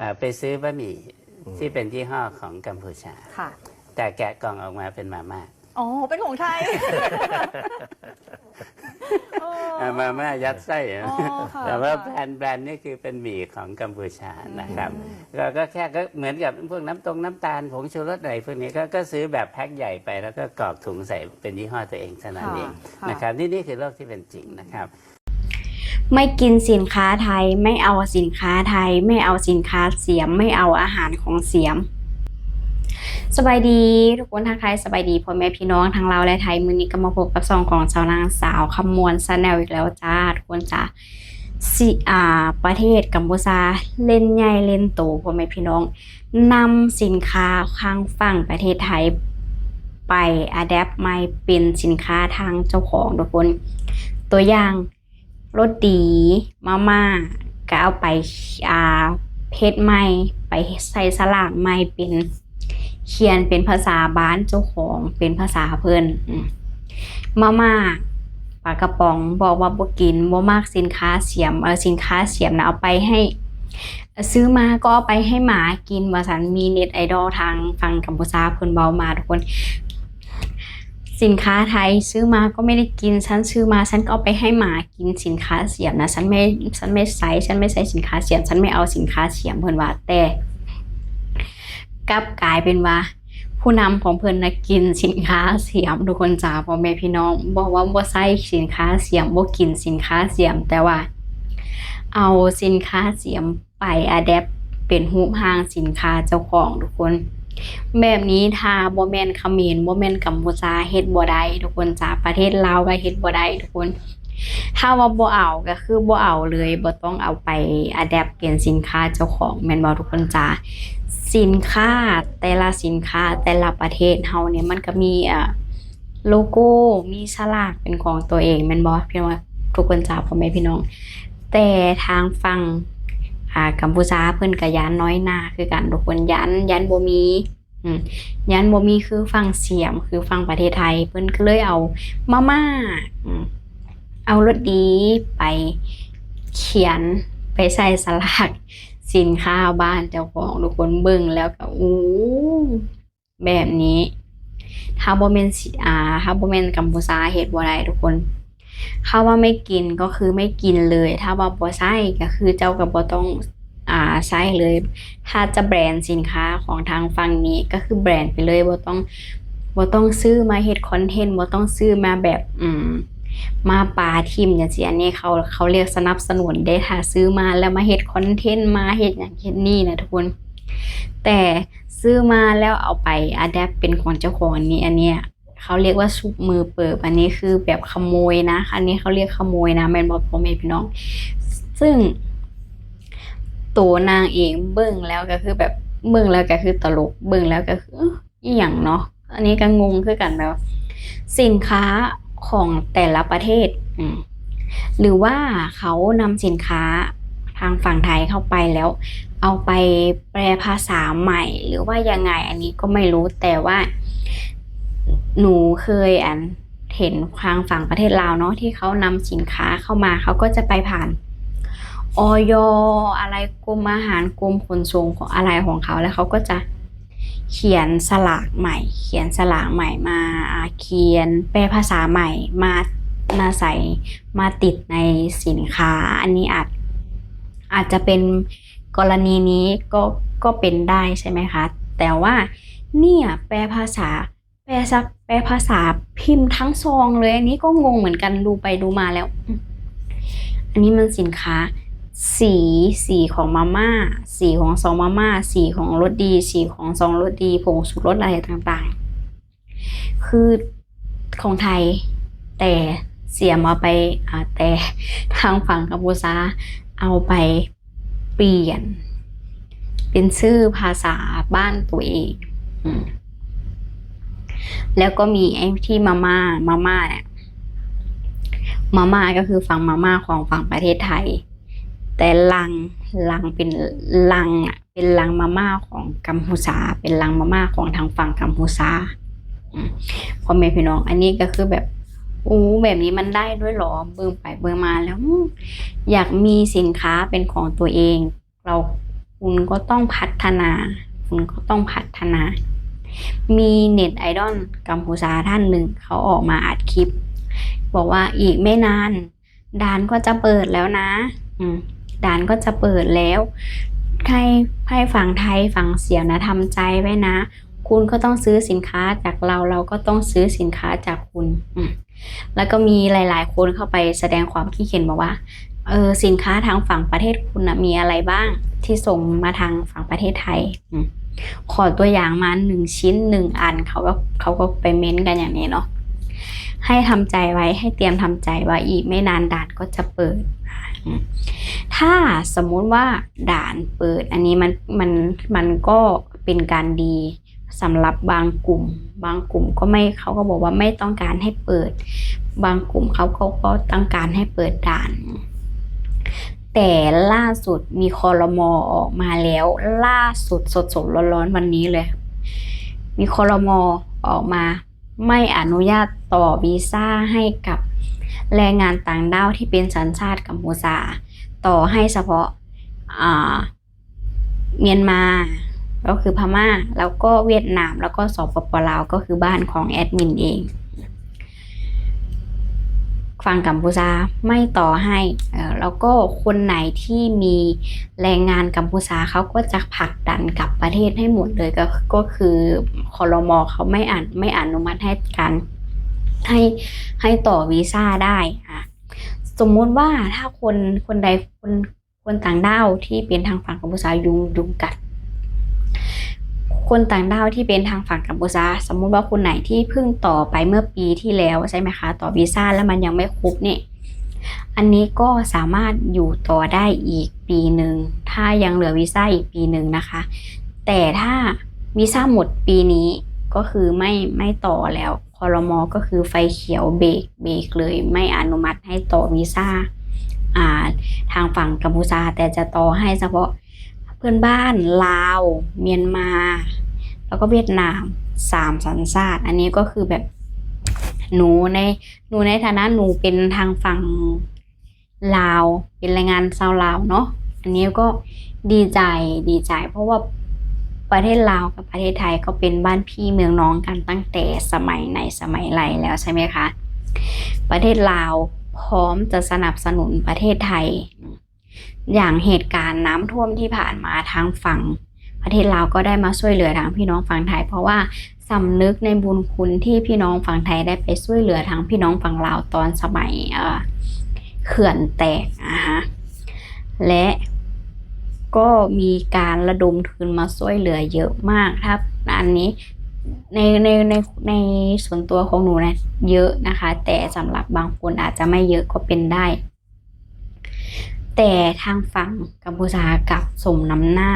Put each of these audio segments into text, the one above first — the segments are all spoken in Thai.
อ่าไปซื้อบะหมี่ที่เป็นยี่ห้อของกัมพูชา ค่ะ แต่แกะกล่องออกมาเป็นมาม่า อ๋อ เป็นของไทยเอออ่ามาม่ายัดไส้อะอ๋อค่ะแต่ว่าแบรค่ะนด์แบรนด์นี่คือเป็นหมี่ของกัมพูชานะครับแล้วก็แค่ก็เหมือนกับพวกน้ำตรงน้ำตาลผงชูรสอะไรพวกนี้ก็ก็ซื้อแบบแพ็คใหญ่ไปแล้วก็กรอกถุงใส่เป็นยี่ห้อตัวเองเท่านั้นเองค่ะนะครับนี่นี่คือโลกที่เป็นจริงนะครับ ไม่กินสินค้าไทย ไม่เอาสินค้าไทย ไม่เอาสินค้าเสียม ไม่เอาอาหารของเสียม สบายดีทุกคนทักทายสบายดีพ่อแม่พี่น้องทั้งเราและไทยมือนี้ก็มาพบกับซองของชาวนางสาวคำมวลซาแนลอีกแล้วจ้าทุกคนจ้าสิอ่าประเทศกัมพูชาเล่นใหญ่เล่นโตพ่อแม่พี่น้องนำสินค้าข้างฝั่งประเทศไทยไปอัดแอปใหม่เป็นสินค้าทางเจ้าของทุกคน ตัวอย่าง รสดี มาม่าก็เอาไปอ่าเพจใหม่ ไปใส่สลากใหม่เป็นเขียนเป็นภาษาบ้านเจ้าของเป็นภาษาเพิ่นอืมมาม่าปลากระป๋องบอกว่าบ่กินบ่มากสินค้าเสียมเออสินค้าเสียมนะเอาไปให้ซื้อมาก็เอาไปให้หมากินว่าสันมีเน็ตไอดอลทางฝั่งกัมพูชาเพิ่นเบามาทุกคน สินค้าไทยซื้อมาก็ไม่ได้กินฉันซื้อมาฉันก็เอาไปให้หมากินสินค้าเสียมนะฉันไม่ฉันไม่ใส่ฉันไม่ใส่สินค้าเสียมฉันไม่เอาสินค้าเสียมเพิ่นว่าแต่กลับกลายเป็นว่า ผู้นำของเพิ่นนะกินสินค้าเสียมทุกคนจ้าพ่อแม่พี่น้องบอกว่าบ่ใส่สินค้าเสียมบ่กินสินค้าเสียม แต่ว่า เอาสินค้าเสียมไปอะแดปเป็นรูปร่างสินค้าเจ้าของทุกคน แบบนี้ถ้าบ่แม่นเขมรบ่แม่นกัมพูชาเฮ็ดบ่ได้ทุกคนจ้าประเทศลาวก็เฮ็ดบ่ได้ทุกคน ถ้าว่าบ่เอาก็คือบ่เอาเลยบ่ต้องเอาไปอะแดปเป็นสินค้าเจ้าของแม่นบ่ทุกคนจ้าสินค้าแต่ละสินค้าแต่ละประเทศเฮาเนี่ยมันก็มีอ่าโลโก้มีฉลากเป็นของตัวเองแม่นบ่พี่น้องทุกคนจ้าพ่อแม่พี่น้อง แต่ทางฝั่ง อ่ากัมพูชาเพิ่นก็ย้านน้อยหน้าคือกันทุกคนย้านย้านบ่มีอยันบ่มีคือฟังเสียมคือฟังประเทศไทย เพิ่นก็เลยเอามาม่าเอารถดีไปเขียนไปใส่สลักสินค้าบ้านเจ้าของทุกคนเบิ่งแล้วก็อู้แบบนี้ถ้าบ่แม่นสิอ่าถ้าบ่แม่นกัมพูชาเฮ็ดบ่ได้ทุกคน ถ้าว่าไม่กินก็คือไม่กินเลย ถ้าว่าบ่ใช้ก็คือเจ้าก็บ่ต้องอ่าใช้เลย ถ้าจะแบรนด์สินค้าของทางฝั่งนี้ก็คือแบรนด์ไปเลยบ่ต้องบ่ต้องซื้อมาเฮ็ดคอนเทนต์บ่ต้องซื้อมาแบบอืมมาปาทิมอย่างเสียนี่เขาเขาเรียกสนับสนุนได้ถ้าซื้อมาแล้วมาเฮ็ดคอนเทนต์มาเฮ็ดอย่างเฮ็ดนี่นะทุกคนแต่ซื้อมาแล้วเอาไปอัดแอปเป็นของเจ้าของอันนี้อันเนี้ย เขาเรียกว่าซุปมือเปิบอันนี้คือแบบขโมยนะ อันนี้เขาเรียกขโมยนะแมนบ่พ่อแม่พี่น้อง ซึ่งตัวนางเองเบิ่งแล้วก็คือแบบเบิ่งแล้วก็คือตลกเบิ่งแล้วก็คืออีหยังเนาะอันนี้ก็งงคือกันแบบสินค้าของแต่ละประเทศอืหรือว่าเขานำสินค้าทางฝั่งไทยเข้าไปแล้ว เอาไปแปลภาษาใหม่ หรือว่ายังไงอันนี้ก็ไม่รู้แต่ว่า หนูเคยอันเห็นทางฝั่งประเทศลาวเนาะที่เขานำสินค้าเข้ามาเขาก็จะไปผ่านออยอะไรกรมอาหารกรมขนส่งของอะไรของเขาแล้วเขาก็จะเขียนสลากใหม่ เขียนสลากใหม่มาอ่าเขียนแปลภาษาใหม่มามาใส่มาติดในสินค้า อันนี้อาจอาจจะเป็นกรณีนี้ก็ก็เป็นได้ใช่ไหมคะ แต่ว่าเนี่ยแปลภาษา แปลซักแปลภาษาพิมพ์ทั้งซองเลย อันนี้ก็งงเหมือนกันดูไปดูมาแล้ว อันนี้มันสินค้า สีสีของมาม่า สีของซองมาม่า สีของรสดี สีของซองรสดีผงชูรสอะไรต่างๆ คือของไทย แต่เสียมาไปอ่าแต่ทางฝั่งกัมพูชาเอาไปเปลี่ยน เป็นชื่อภาษาบ้านตัวเองอ แล้วก็มีไอ้ที่มาม่ามาม่าเนี่ยมาม่าก็คือฝั่งมาม่าของฝั่งประเทศไทย แต่ลังลังเป็นลังอะเป็นลังมาม่าของกัมพูชา เป็นลังมาม่าของทางฝั่งกัมพูชาพ่อแม่พี่น้อง อันนี้ก็คือแบบโอ้แบบนี้มันได้ด้วยหรอเบิ่งไปเบิ่งมาแล้ว อยากมีสินค้าเป็นของตัวเอง เราคุณก็ต้องพัฒนา คุณก็ต้องพัฒนา มีเน็ตไอดอลกัมพูชาท่านหนึ่งเขาออกมาอัดคลิป บอกว่าอีกไม่นานด่านก็จะเปิดแล้วนะ อืมด่านก็จะเปิดแล้วให้ให้ฝั่งไทยฝั่งเสียนะทำใจไว้นะ คุณก็ต้องซื้อสินค้าจากเราเราก็ต้องซื้อสินค้าจากคุณอืมแล้วก็มีหลาย ๆ คนเข้าไปแสดงความคิดเห็นบอกว่าเออสินค้าทางฝั่งประเทศคุณนะมีอะไรบ้างที่ส่งมาทางฝั่งประเทศไทย ขอตัวอย่างมาหนึ่งชิ้นหนึ่งอันเขาก็เขาก็ไปเม้นต์กันอย่างนี้เนาะให้ทำใจไว้ให้เตรียมทำใจว่าอีกไม่นานด่านก็จะเปิด ถ้าสมมุติว่าด่านเปิด อันนี้มันมันมันก็เป็นการดีสำหรับบางกลุ่ม บางกลุ่มก็ไม่เขาก็บอกว่าไม่ต้องการให้เปิด บางกลุ่มเขาก็ต้องการให้เปิดด่าน แต่ล่าสุดมีคอรมอออกมาแล้ว ล่าสุดสดสดๆร้อนๆวันนี้เลย มีคอรมอออกมา ไม่อนุญาตต่อวีซ่าให้กับแรงงานต่างด้าวที่เป็นสัญชาติกัมพูชาต่อให้เฉพาะเมียนมาก็คือพม่า แล้วก็เวียดนามแล้วก็สปปลาวก็คือบ้านของแอดมินเอง ฝั่งกัมพูชาไม่ต่อให้แล้วก็คนไหนที่มีแรงงานกัมพูชาเขาก็จะผลักดันกลับประเทศให้หมดเลยก็ก็คือคอรมอเขาไม่อ่านไม่อนุมัติให้การให้ให้ต่อวีซ่าได้อะสมมุติว่าถ้าคนคนใดคนคนต่างด้าวที่เป็นทางฝั่งกัมพูชายุงยุงกัด คนต่างด้าวที่เป็นทางฝั่งกัมพูชาสมมุติว่าคนไหนที่เพิ่งต่อไปเมื่อปีที่แล้วใช่ไหมคะต่อวีซ่าแล้วมันยังไม่ครบเนี่ยอันนี้ก็สามารถอยู่ต่อได้อีกปีหนึ่งถ้ายังเหลือวีซ่าอีกปีหนึ่งนะคะ แต่ถ้าวีซ่าหมดปีนี้ก็คือไม่ไม่ต่อแล้วคอรมอก็คือไฟเขียวเบรกเบรกเลยไม่อนุมัติให้ต่อวีซ่าอ่าทางฝั่งกัมพูชาแต่จะต่อให้เฉพาะ เพื่อนบ้านลาว เมียนมา แล้วก็เวียดนามสามสัญชาติ อันนี้ก็คือแบบหนูในหนูในฐานะหนูเป็นทางฝั่งลาว เป็นแรงงานชาวลาวเนาะอันนี้ก็ดีใจดีใจ เพราะว่าประเทศลาวกับประเทศไทยก็เป็นบ้านพี่เมืองน้องกันตั้งแต่สมัยไหนสมัยไรแล้วใช่ไหมคะ ประเทศลาวพร้อมจะสนับสนุนประเทศไทย อย่างเหตุการณ์น้ำท่วมที่ผ่านมาทางฝั่งประเทศลาวก็ได้มาช่วยเหลือทางพี่น้องฝั่งไทย เพราะว่าสำนึกในบุญคุณที่พี่น้องฝั่งไทยได้ไปช่วยเหลือทางพี่น้องฝั่งลาวตอนสมัยเอ่อเขื่อนแตกนะคะและก็มีการระดมทุนมาช่วยเหลือเยอะมากครับอันนี้ในในในในส่วนตัวของหนูนะเยอะนะคะ แต่สำหรับบางคนอาจจะไม่เยอะก็เป็นได้ แต่ทางฝั่งกัมพูชากับสมน้ำหน้า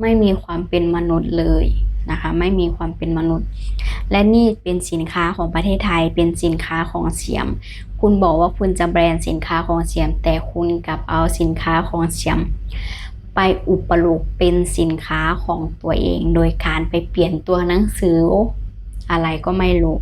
ไม่มีความเป็นมนุษย์เลยนะคะ ไม่มีความเป็นมนุษย์ และนี่เป็นสินค้าของประเทศไทยเป็นสินค้าของเสียม คุณบอกว่าคุณจะแบรนด์สินค้าของเสียม แต่คุณกลับเอาสินค้าของเสียม ไปอุปโลกเป็นสินค้าของตัวเอง โดยการไปเปลี่ยนตัวหนังสืออะไรก็ไม่รู้